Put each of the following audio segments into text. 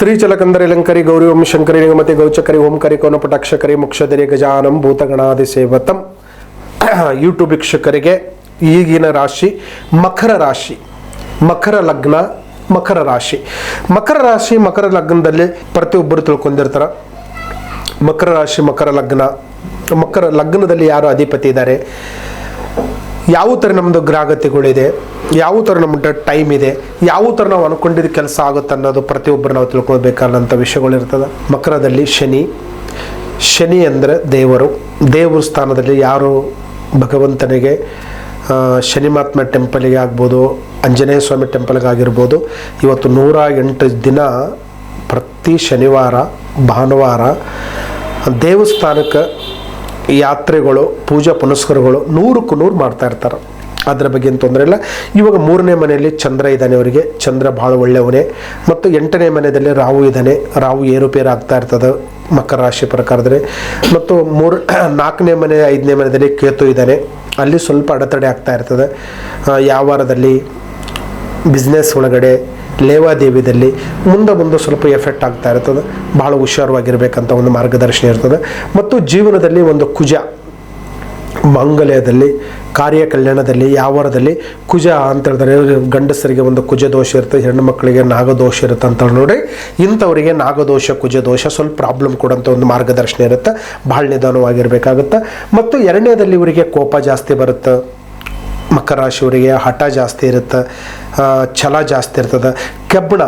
ಶ್ರೀ ಚಲಕಂದರಿ ಲಂಕರಿ ಗೌರಿ ಓಂ ಶಂಕರಿ ನಿಗಮತಿ ಗೌಚಕರಿ ಓಂಕರಿ ಕೋನಪಟಾಕ್ಷಕರಿ ಮುಕ್ಷದರಿ ಗಜಾನಂ ಭೂತಗಣಾದಿ ಸೇವತಂ. ಯೂಟ್ಯೂಬ್ ವೀಕ್ಷಕರಿಗೆ ಈಗಿನ ರಾಶಿ ಮಕರ ರಾಶಿ, ಮಕರ ಲಗ್ನ, ಮಕರ ರಾಶಿ. ಮಕರ ರಾಶಿ, ಮಕರ ಲಗ್ನದಲ್ಲಿ ಪ್ರತಿಯೊಬ್ಬರು ತಿಳ್ಕೊಂಡಿರ್ತಾರ. ಮಕರ ರಾಶಿ, ಮಕರ ಲಗ್ನ. ಮಕರ ಲಗ್ನದಲ್ಲಿ ಯಾರು ಅಧಿಪತಿ ಇದ್ದಾರೆ? ಯಾವ ಥರ ನಮ್ಮದು ಗ್ರಾಹಕತೆಗಳಿದೆ ಯಾವ ಥರ ನಮ್ಮ ಟೈಮ್ ಇದೆ, ಯಾವ ಥರ ನಾವು ಅನ್ಕೊಂಡಿದ್ದ ಕೆಲಸ ಆಗುತ್ತೆ ಅನ್ನೋದು ಪ್ರತಿಯೊಬ್ಬರು ನಾವು ತಿಳ್ಕೊಳ್ಬೇಕಾದಂಥ ವಿಷಯಗಳಿರ್ತದೆ ಮಕರದಲ್ಲಿ ಶನಿ ಶನಿ ಅಂದರೆ ದೇವರು. ದೇವ್ರ ಸ್ಥಾನದಲ್ಲಿ ಯಾರು ಭಗವಂತನಿಗೆ ಶನಿಮಾತ್ಮ ಟೆಂಪಲಿಗೆ ಆಗ್ಬೋದು, ಆಂಜನೇಯ ಸ್ವಾಮಿ ಟೆಂಪಲ್ಗೆ ಆಗಿರ್ಬೋದು, ಇವತ್ತು ನೂರ ಎಂಟು ದಿನ ಪ್ರತಿ ಶನಿವಾರ, ಭಾನುವಾರ ದೇವಸ್ಥಾನಕ್ಕೆ ಯಾತ್ರೆಗಳು, ಪೂಜಾ ಪುನಸ್ಕಾರಗಳು ನೂರಕ್ಕೂ ನೂರು ಮಾಡ್ತಾ ಇರ್ತಾರೆ. ಅದರ ಬಗ್ಗೆ ಏನು ತೊಂದರೆ ಇಲ್ಲ. ಇವಾಗ ಮೂರನೇ ಮನೆಯಲ್ಲಿ ಚಂದ್ರ ಇದ್ದಾನೆ ಅವರಿಗೆ. ಚಂದ್ರ ಭಾಳ ಒಳ್ಳೆಯವನೇ. ಮತ್ತು ಎಂಟನೇ ಮನೆಯಲ್ಲಿ ರಾಹು ಇದ್ದಾನೆ. ರಾಹು ಏರುಪೇರು ಆಗ್ತಾ ಇರ್ತದೆ ಮಕರ ರಾಶಿ ಪ್ರಕಾರದಲ್ಲಿ. ಮತ್ತು ಮೂರು, ನಾಲ್ಕನೇ ಮನೆ, ಐದನೇ ಮನೆಯಲ್ಲಿ ಕೇತು ಇದ್ದಾನೆ. ಅಲ್ಲಿ ಸ್ವಲ್ಪ ಅಡೆತಡೆ ಆಗ್ತಾ ಇರ್ತದೆ. ವ್ಯಾಪಾರದಲ್ಲಿ ಬಿಸ್ನೆಸ್ ಒಳಗಡೆ, ಲೇವಾದೇವಿದಲ್ಲಿ. ಮುಂದೆ ಮುಂದೆ ಸ್ವಲ್ಪ ಎಫೆಕ್ಟ್ ಆಗ್ತಾ ಇರ್ತದೆ. ಭಾಳ ಹುಷಾರವಾಗಿರ್ಬೇಕಂತ ಒಂದು ಮಾರ್ಗದರ್ಶನ ಇರ್ತದೆ. ಮತ್ತು ಜೀವನದಲ್ಲಿ ಒಂದು ಕುಜ. ಮಾಂಗಲ್ಯದಲ್ಲಿ ಕಾರ್ಯ ಕಲ್ಯಾಣದಲ್ಲಿ ಯಾವರದಲ್ಲಿ ಕುಜ ಅಂತ ಹೇಳ್ತಾರೆ. ಗಂಡಸರಿಗೆ ಒಂದು ಕುಜ ದೋಷ ಇರುತ್ತೆ, ಹೆಣ್ಣು ಮಕ್ಕಳಿಗೆ ನಾಗದೋಷ ಇರುತ್ತೆ ಅಂತ ನೋಡಿ. ಇಂಥವರಿಗೆ ನಾಗದೋಷ ಕುಜ ದೋಷ ಸ್ವಲ್ಪ ಪ್ರಾಬ್ಲಮ್ ಕೊಡೋಂಥ ಒಂದು ಮಾರ್ಗದರ್ಶನ ಇರುತ್ತೆ. ಭಾಳ ನಿಧಾನವಾಗಿರಬೇಕಾಗುತ್ತೆ. ಮತ್ತು ಎರಡನೇದಲ್ಲಿ ಇವರಿಗೆ ಕೋಪ ಜಾಸ್ತಿ ಬರುತ್ತೆ. ಮಕರ ರಾಶಿಯವರಿಗೆ ಹಠ ಜಾಸ್ತಿ ಇರುತ್ತೆ. ಛಲ ಜಾಸ್ತಿ ಇರ್ತದೆ. ಕೆಬ್ಬಣ.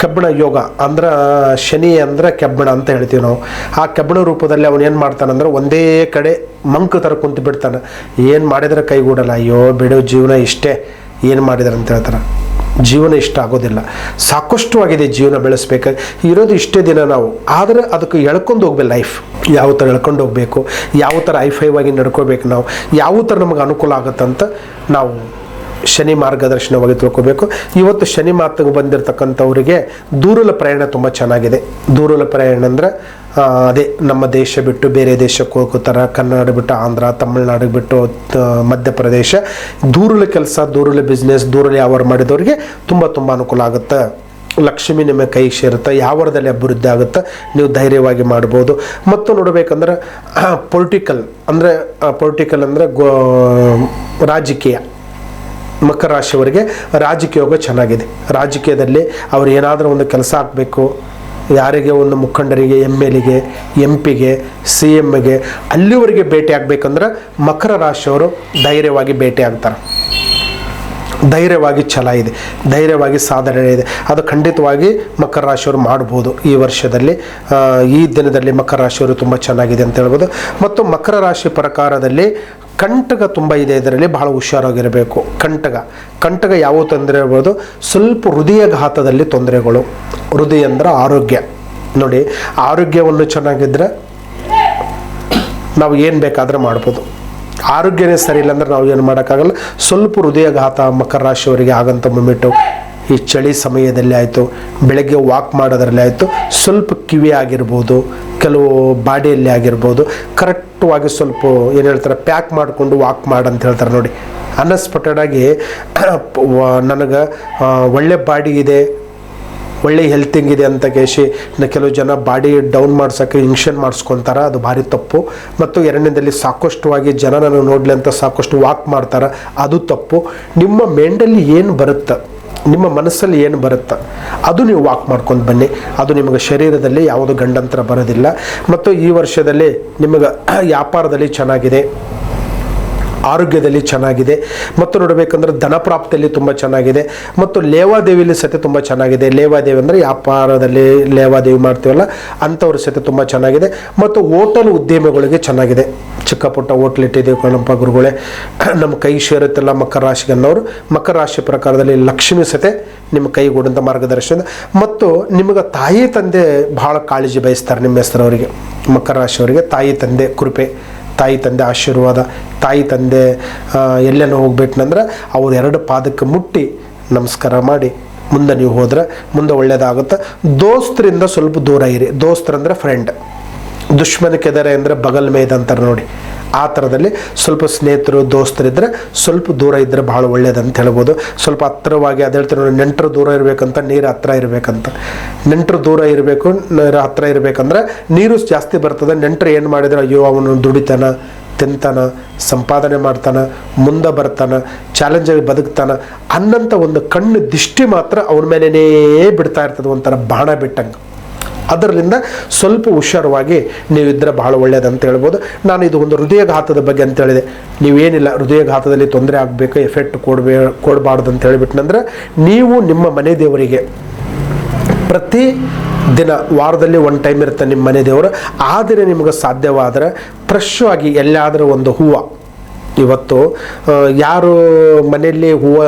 ಕಬ್ಬಣ ಯೋಗ ಅಂದ್ರೆ ಶನಿ ಅಂದ್ರೆ ಕಬ್ಬಿಣ ಅಂತ ಹೇಳ್ತೀವಿ ನಾವು. ಆ ಕಬ್ಬಿಣ ರೂಪದಲ್ಲಿ ಅವನು ಏನು ಮಾಡ್ತಾನಂದ್ರೆ ಒಂದೇ ಕಡೆ ಮಂಕು ತರ ಕುಂತು ಬಿಡ್ತಾನೆ. ಏನು ಮಾಡಿದ್ರೆ ಕೈಗೂಡಲ್ಲ ಅಯ್ಯೋ ಬಿಡೋ, ಜೀವನ ಇಷ್ಟೇ. ಏನು ಮಾಡಿದ್ರೆ ಅಂತ ಹೇಳ್ತಾರೆ ಜೀವನ ಇಷ್ಟ ಆಗೋದಿಲ್ಲ. ಸಾಕಷ್ಟು ಆಗಿದೆ ಜೀವನ ಬೆಳೆಸ್ಬೇಕು. ಇರೋದು ಇಷ್ಟೇ ದಿನ ನಾವು. ಆದರೆ ಅದಕ್ಕೆ ಎಳ್ಕೊಂಡು ಹೋಗ್ಬೇಕು ಲೈಫ್ ಯಾವ ಥರ ಎಳ್ಕೊಂಡು ಹೋಗಬೇಕು? ಯಾವ ಥರ ಆಗಿ ನಡ್ಕೋಬೇಕು ನಾವು? ಯಾವ ಥರ ನಮಗೆ ಅನುಕೂಲ ಆಗುತ್ತಂತ ನಾವು ಶನಿ ಮಾರ್ಗದರ್ಶನವಾಗಿ ತಿಳ್ಕೋಬೇಕು. ಇವತ್ತು ಶನಿ ಮಾತಿಗೆ ಬಂದಿರತಕ್ಕಂಥವರಿಗೆ ದೂರಲ ಪ್ರಯಾಣ ತುಂಬ ಚೆನ್ನಾಗಿದೆ. ದೂರಲ ಪ್ರಯಾಣ ಅಂದರೆ ಅದೇ ನಮ್ಮ ದೇಶ ಬಿಟ್ಟು ಬೇರೆ ದೇಶಕ್ಕೆ ಹೋಗ್ತಾರೆ, ಕನ್ನಡ ಬಿಟ್ಟು ಆಂಧ್ರ ತಮಿಳ್ನಾಡಿಗೆ ಬಿಟ್ಟು ಮಧ್ಯಪ್ರದೇಶ. ದೂರಲ ಕೆಲಸ, ದೂರಲ ಬಿಸ್ನೆಸ್ ದೂರಲ ಯಾವ ಮಾಡಿದವರಿಗೆ ತುಂಬ ತುಂಬ ಅನುಕೂಲ ಆಗುತ್ತೆ. ಲಕ್ಷ್ಮಿ ನಿಮ್ಮ ಕೈ ಸೇರುತ್ತೆ, ಯಾವರದಲ್ಲಿ ಅಭಿವೃದ್ಧಿ ಆಗುತ್ತೆ, ನೀವು ಧೈರ್ಯವಾಗಿ ಮಾಡ್ಬೋದು. ಮತ್ತು ನೋಡಬೇಕಂದ್ರೆ ಪೊಲಿಟಿಕಲ್ ಅಂದರೆ ಪೊಲಿಟಿಕಲ್ ಅಂದರೆ ಗೋ, ರಾಜಕೀಯ. ಮಕರ ರಾಶಿಯವರಿಗೆ ರಾಜಕೀಯ ಯೋಗ ಚೆನ್ನಾಗಿದೆ. ರಾಜಕೀಯದಲ್ಲಿ ಅವ್ರು ಏನಾದರೂ ಒಂದು ಕೆಲಸ ಆಗಬೇಕು. ಯಾರಿಗೆ ಒಂದು ಮುಖಂಡರಿಗೆ ಎಂ ಎಲ್ಗೆ ಎಂ ಪಿಗೆ ಸಿ ಎಮ್ಗೆ ಅಲ್ಲಿವರೆಗೆ ಭೇಟಿ ಆಗಬೇಕಂದ್ರೆ ಮಕರ ರಾಶಿಯವರು ಧೈರ್ಯವಾಗಿ ಭೇಟಿ ಆಗ್ತಾರೆ. ಧೈರ್ಯವಾಗಿ ಛಲ ಇದೆ. ಧೈರ್ಯವಾಗಿ ಸಾಧನೆ ಇದೆ. ಅದು ಖಂಡಿತವಾಗಿ ಮಕರ ರಾಶಿಯವರು ಮಾಡ್ಬೋದು. ಈ ವರ್ಷದಲ್ಲಿ ಈ ದಿನದಲ್ಲಿ ಮಕರ ರಾಶಿಯವರು ತುಂಬ ಚೆನ್ನಾಗಿದೆ ಅಂತ ಹೇಳ್ಬೋದು. ಮತ್ತು ಮಕರ ರಾಶಿ ಪ್ರಕಾರದಲ್ಲಿ ಕಂಟಕ ತುಂಬ ಇದೆ ಇದರಲ್ಲಿ ಬಹಳ ಹುಷಾರಾಗಿರಬೇಕು. ಕಂಟಕ ಕಂಟಕ ಯಾವ ತೊಂದರೆ ಇರ್ಬೋದು ಸ್ವಲ್ಪ ಹೃದಯಘಾತದಲ್ಲಿ ತೊಂದರೆಗಳು. ಹೃದಯ ಅಂದ್ರೆ ಆರೋಗ್ಯ. ನೋಡಿ, ಆರೋಗ್ಯವನ್ನು ಚೆನ್ನಾಗಿದ್ದರೆ ನಾವು ಏನು ಬೇಕಾದರೂ ಮಾಡ್ಬೋದು. ಆರೋಗ್ಯನೇ ಸರಿ ಇಲ್ಲ ಅಂದ್ರೆ ನಾವು ಏನು ಮಾಡೋಕ್ಕಾಗಲ್ಲ. ಸ್ವಲ್ಪ ಹೃದಯಘಾತ ಮಕರ ರಾಶಿಯವರಿಗೆ ಆಗಂತ ಮುಮ್ಮಿಟ್ಟು ಈ ಚಳಿ ಸಮಯದಲ್ಲಿ ಆಯಿತು, ಬೆಳಗ್ಗೆ ವಾಕ್ ಮಾಡೋದ್ರಲ್ಲಿ ಆಯಿತು, ಸ್ವಲ್ಪ ಕಿವಿ ಆಗಿರ್ಬೋದು, ಕೆಲವು ಬಾಡಿಯಲ್ಲಿ ಆಗಿರ್ಬೋದು ಕರೆಕ್ಟವಾಗಿ ಸ್ವಲ್ಪ ಏನು ಹೇಳ್ತಾರೆ, ಪ್ಯಾಕ್ ಮಾಡಿಕೊಂಡು ವಾಕ್ ಮಾಡಿ ಮಾಡಂತ ಹೇಳ್ತಾರೆ ನೋಡಿ. ಅನ್ಎಕ್ಸ್ಪೆಕ್ಟೆಡಾಗಿ ನನಗೆ ಒಳ್ಳೆ ಬಾಡಿ ಇದೆ, ಒಳ್ಳೆ ಹೆಲ್ತಿಂಗ್ ಇದೆ ಅಂತ ಕೇಶಿ ಕೆಲವು ಜನ ಬಾಡಿ ಡೌನ್ ಮಾಡ್ಸೋಕ್ಕೆ ಇಂಕ್ಷನ್ ಮಾಡಿಸ್ಕೊತಾರೆ, ಅದು ಭಾರಿ ತಪ್ಪು. ಮತ್ತು ಎರಡನೇದಲ್ಲಿ ಸಾಕಷ್ಟುವಾಗಿ ನಾನು ನೋಡಲಿ ಅಂತ ಸಾಕಷ್ಟು ವಾಕ್ ಮಾಡ್ತಾರೆ, ಅದು ತಪ್ಪು. ನಿಮ್ಮ ಮೆಂಡಲ್ಲಿ ಏನು ಬರುತ್ತೆ? ನಿಮ್ಮ ಮನಸ್ಸಲ್ಲಿ ಏನು ಬರುತ್ತೆ, ಅದು ನೀವು ವಾಕ್ ಮಾಡ್ಕೊಂಡು ಬನ್ನಿ. ಅದು ನಿಮಗೆ ಶರೀರದಲ್ಲಿ ಯಾವುದು ಗಂಡಂತರ ಬರೋದಿಲ್ಲ. ಮತ್ತು ಈ ವರ್ಷದಲ್ಲಿ ನಿಮಗೆ ವ್ಯಾಪಾರದಲ್ಲಿ ಚೆನ್ನಾಗಿದೆ, ಆರೋಗ್ಯದಲ್ಲಿ ಚೆನ್ನಾಗಿದೆ, ಮತ್ತು ನೋಡಬೇಕಂದ್ರೆ ಧನಪ್ರಾಪ್ತಿಯಲ್ಲಿ ತುಂಬ ಚೆನ್ನಾಗಿದೆ, ಮತ್ತು ಲೇವಾದೇವಿಯಲ್ಲಿ ಸತೆ ತುಂಬ ಚೆನ್ನಾಗಿದೆ. ಲೇವಾದೇವಿ ಅಂದರೆ ವ್ಯಾಪಾರದಲ್ಲಿ ಲೇವಾದೇವಿ ಮಾಡ್ತೀವಲ್ಲ, ಅಂಥವ್ರ ಸತೆ ತುಂಬ ಚೆನ್ನಾಗಿದೆ, ಮತ್ತು ಹೋಟೆಲ್ ಉದ್ಯಮಗಳಿಗೆ ಚೆನ್ನಾಗಿದೆ. ಚಿಕ್ಕ ಪುಟ್ಟ ಹೋಟ್ಲ್ ಇಟ್ಟಿದ್ದೀವಿ ಕಣಪ್ಪ ಗುರುಗಳೇ. ನಮ್ಮ ಕೈ ಸೇರುತ್ತಲ್ಲ ಮಕರ ರಾಶಿಗೆ ಅನ್ನೋರು ಮಕರ ರಾಶಿ ಪ್ರಕಾರದಲ್ಲಿ ಲಕ್ಷ್ಮಿ ಸತೆ ನಿಮ್ಮ ಕೈಗೂಡಂಥ ಮಾರ್ಗದರ್ಶನ ಮತ್ತು ನಿಮಗೆ ತಾಯಿ ತಂದೆ ಭಾಳ ಕಾಳಜಿ ಬಯಸ್ತಾರೆ ನಿಮ್ಮ ಹೆಸರವರಿಗೆ. ಮಕರ ರಾಶಿಯವರಿಗೆ ತಾಯಿ ತಂದೆ ಕೃಪೆ, ತಾಯಿ ತಂದೆ ಆಶೀರ್ವಾದ, ತಾಯಿ ತಂದೆ ಎಲ್ಲೆನೋ ಹೋಗ್ಬೇಕಂದ್ರೆ ಅವ್ರ ಎರಡು ಪಾದಕ್ಕೆ ಮುಟ್ಟಿ ನಮಸ್ಕಾರ ಮಾಡಿ ಮುಂದೆ ನೀವು ಹೋದ್ರೆ ಮುಂದೆ ಒಳ್ಳೇದಾಗುತ್ತೆ. ದೋಸ್ತರಿಂದ ಸ್ವಲ್ಪ ದೂರ ಇರಿ. ದೋಸ್ತರಂದ್ರೆ ಫ್ರೆಂಡ್ ದುಶ್ಮನ ಕೆದರೆ ಅಂದರೆ ಬಗಲ್ ಮೇದ್ ಅಂತಾರೆ ನೋಡಿ. ಆ ಥರದಲ್ಲಿ ಸ್ವಲ್ಪ ಸ್ನೇಹಿತರು ದೋಸ್ತರಿದ್ದರೆ ಸ್ವಲ್ಪ ದೂರ ಇದ್ದರೆ ಭಾಳ ಒಳ್ಳೇದಂತ ಹೇಳ್ಬೋದು. ಸ್ವಲ್ಪ ಹತ್ತಿರವಾಗಿ ಅದು ಹೇಳ್ತಾರೆ ನೋಡಿ, ನೆಂಟರು ದೂರ ಇರಬೇಕಂತ ನೀರು ಹತ್ರ ಇರಬೇಕಂತ. ನೆಂಟರು ದೂರ ಇರಬೇಕು ನೀರು ಹತ್ರ ಇರಬೇಕಂದ್ರೆ ನೀರು ಜಾಸ್ತಿ ಬರ್ತದೆ. ನೆಂಟರು ಏನು ಮಾಡಿದ್ರೆ ಅಯ್ಯೋ ಅವನು ದುಡಿತಾನ ತಿಂತಾನ ಸಂಪಾದನೆ ಮಾಡ್ತಾನೆ ಮುಂದೆ ಬರ್ತಾನೆ ಚಾಲೆಂಜಾಗಿ ಬದುಕ್ತಾನೆ ಅನ್ನಂಥ ಒಂದು ಕಣ್ಣು ದಿಷ್ಟಿ ಮಾತ್ರ ಅವನ ಮೇಲೇ ಬಿಡ್ತಾ ಇರ್ತದೆ ಒಂಥರ ಬಾಣ ಬಿಟ್ಟಂಗೆ. ಅದರಿಂದ ಸ್ವಲ್ಪ ಹುಷಾರವಾಗಿ ನೀವಿದ್ದರೆ ಭಾಳ ಒಳ್ಳೆಯದಂತ ಹೇಳ್ಬೋದು. ನಾನು ಇದು ಒಂದು ಹೃದಯಘಾತದ ಬಗ್ಗೆ ಅಂತ ಹೇಳಿದೆ. ನೀವೇನಿಲ್ಲ, ಹೃದಯಘಾತದಲ್ಲಿ ತೊಂದರೆ ಆಗಬೇಕು ಎಫೆಕ್ಟ್ ಕೊಡಬೇ, ಕೊಡಬಾರ್ದು ಅಂತ ಹೇಳಿಬಿಟ್ನಂದ್ರೆ ನೀವು ನಿಮ್ಮ ಮನೆ ದೇವರಿಗೆ ಪ್ರತಿ ದಿನ ವಾರದಲ್ಲಿ ಒಂದು ಟೈಮ್ ಇರುತ್ತೆ ನಿಮ್ಮ ಮನೆ ದೇವರು. ಆದರೆ ನಿಮಗೆ ಸಾಧ್ಯವಾದರೆ ಫ್ರೆಶ್ ಆಗಿ ಎಲ್ಲಾದರೂ ಒಂದು ಹೂವು ಇವತ್ತು ಯಾರು ಮನೆಯಲ್ಲಿ ಹೂವು,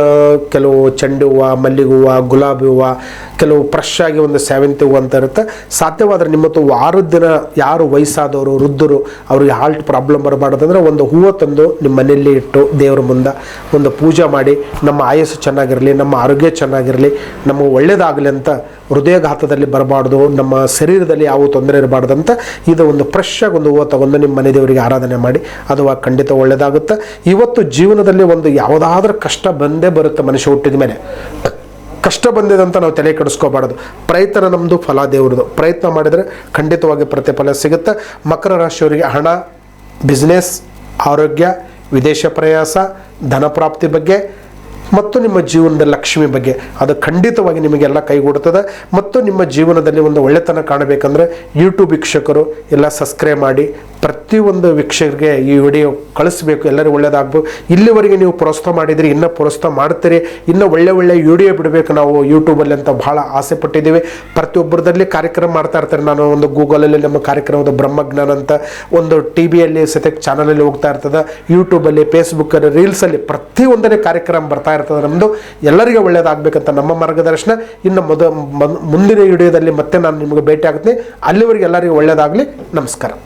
ಕೆಲವು ಚೆಂಡು ಹೂವು, ಮಲ್ಲಿಗೆ ಹೂವು, ಗುಲಾಬಿ ಹೂವು, ಕೆಲವು ಫ್ರೆಶ್ ಆಗಿ ಒಂದು ಸೇವಂತಿ ಹೂವು ಅಂತ ಇರುತ್ತೆ. ಸಾಧ್ಯವಾದರೆ ನಿಮ್ಮ ಹತ್ರ ವಾರದ ದಿನ ಯಾರು ವಯಸ್ಸಾದವರು, ವೃದ್ಧರು, ಅವ್ರಿಗೆ ಹಾಲ್ಟ್ ಪ್ರಾಬ್ಲಮ್ ಬರಬಾರ್ದಂದ್ರೆ ಒಂದು ಹೂವು ತಂದು ನಿಮ್ಮ ಮನೆಯಲ್ಲಿ ಇಟ್ಟು ದೇವ್ರ ಮುಂದೆ ಒಂದು ಪೂಜೆ ಮಾಡಿ, ನಮ್ಮ ಆಯಸ್ಸು ಚೆನ್ನಾಗಿರಲಿ, ನಮ್ಮ ಆರೋಗ್ಯ ಚೆನ್ನಾಗಿರಲಿ ನಮಗೆ ಒಳ್ಳೇದಾಗಲಿ ಅಂತ ಹೃದಯಘಾತದಲ್ಲಿ ಬರಬಾರ್ದು, ನಮ್ಮ ಶರೀರದಲ್ಲಿ ಯಾವ ತೊಂದರೆ ಇರಬಾರ್ದು ಅಂತ ಇದು ಒಂದು ಫ್ರೆಶ್ ಆಗಿ ಒಂದು ಹೂವು ತಗೊಂಡು ನಿಮ್ಮ ಮನೆ ದೇವರಿಗೆ ಆರಾಧನೆ ಮಾಡಿ, ಅದು ಖಂಡಿತ ಒಳ್ಳೇದಾಗುತ್ತೆ. ಇವತ್ತು ಜೀವನದಲ್ಲಿ ಒಂದು ಯಾವುದಾದ್ರೂ ಕಷ್ಟ ಬಂದೇ ಬರುತ್ತೆ ಮನುಷ್ಯ ಹುಟ್ಟಿದ ಮೇಲೆ. ಕಷ್ಟ ಬಂದಿದೆ ಅಂತ ನಾವು ತಲೆ ಕೆಡಿಸ್ಕೋಬಾರ್ದು. ಪ್ರಯತ್ನ ನಮ್ಮದು ಫಲ ದೇವ್ರದ್ದು ಪ್ರಯತ್ನ ಮಾಡಿದರೆ ಖಂಡಿತವಾಗಿ ಪ್ರತಿಫಲ ಸಿಗುತ್ತೆ. ಮಕರ ರಾಶಿಯವರಿಗೆ ಹಣ ಬಿಸ್ನೆಸ್ ಆರೋಗ್ಯ, ವಿದೇಶ ಪ್ರಯಾಸ, ಧನ ಪ್ರಾಪ್ತಿ ಬಗ್ಗೆ ಮತ್ತು ನಿಮ್ಮ ಜೀವನದ ಲಕ್ಷ್ಮಿ ಬಗ್ಗೆ. ಅದು ಖಂಡಿತವಾಗಿ ನಿಮಗೆಲ್ಲ ಕೈಗೂಡುತ್ತದೆ ಮತ್ತು ನಿಮ್ಮ ಜೀವನದಲ್ಲಿ ಒಂದು ಒಳ್ಳೆತನ ಕಾಣಬೇಕಂದ್ರೆ ಯೂಟ್ಯೂಬ್ ವೀಕ್ಷಕರು ಎಲ್ಲ ಸಬ್ಸ್ಕ್ರೈಬ್ ಮಾಡಿ. ಪ್ರತಿಯೊಂದು ವೀಕ್ಷಕರಿಗೆ ಈ ವಿಡಿಯೋ ಕಳಿಸ್ಬೇಕು. ಎಲ್ಲರೂ ಒಳ್ಳೇದಾಗಬೇಕು. ಇಲ್ಲಿವರೆಗೆ ನೀವು ಪ್ರೋತ್ಸಾಹ ಮಾಡಿದರೆ ಇನ್ನೂ ಪ್ರೋತ್ಸಾಹ ಮಾಡ್ತೀರಿ, ಇನ್ನೂ ಒಳ್ಳೆ ಒಳ್ಳೆ ವಿಡಿಯೋ ಬಿಡಬೇಕು ನಾವು ಯೂಟ್ಯೂಬಲ್ಲಿ ಅಂತ ಭಾಳ ಆಸೆ ಪಟ್ಟಿದ್ದೀವಿ. ಪ್ರತಿಯೊಬ್ಬರದಲ್ಲಿ ಕಾರ್ಯಕ್ರಮ ಮಾಡ್ತಾ ಇರ್ತಾರೆ. ನಾನು ಒಂದು ಗೂಗಲಲ್ಲಿ ನಮ್ಮ ಕಾರ್ಯಕ್ರಮದ ಬ್ರಹ್ಮಜ್ಞಾನ ಅಂತ ಒಂದು ಟಿ ವಿಯಲ್ಲಿ ಸತ್ಯಕ್ಕೆ ಚಾನಲಲ್ಲಿ ಹೋಗ್ತಾ ಇರ್ತದೆ. ಯೂಟ್ಯೂಬಲ್ಲಿ ಫೇಸ್ಬುಕ್ಕಲ್ಲಿ ರೀಲ್ಸಲ್ಲಿ ಪ್ರತಿಯೊಂದನೇ ಕಾರ್ಯಕ್ರಮ ಬರ್ತಾ ಇರ್ತದೆ. ನಮ್ಮದು ಎಲ್ಲರಿಗೂ ಒಳ್ಳೇದಾಗಬೇಕಂತ ನಮ್ಮ ಮಾರ್ಗದರ್ಶನ. ಇನ್ನು ಮೊದ ಮುಂದಿನ ವಿಡಿಯೋದಲ್ಲಿ ಮತ್ತೆ ನಾನು ನಿಮಗೆ ಭೇಟಿ ಆಗ್ತೀನಿ. ಅಲ್ಲಿವರೆಗೆ ಎಲ್ಲರಿಗೂ ಒಳ್ಳೇದಾಗಲಿ. ನಮಸ್ಕಾರ.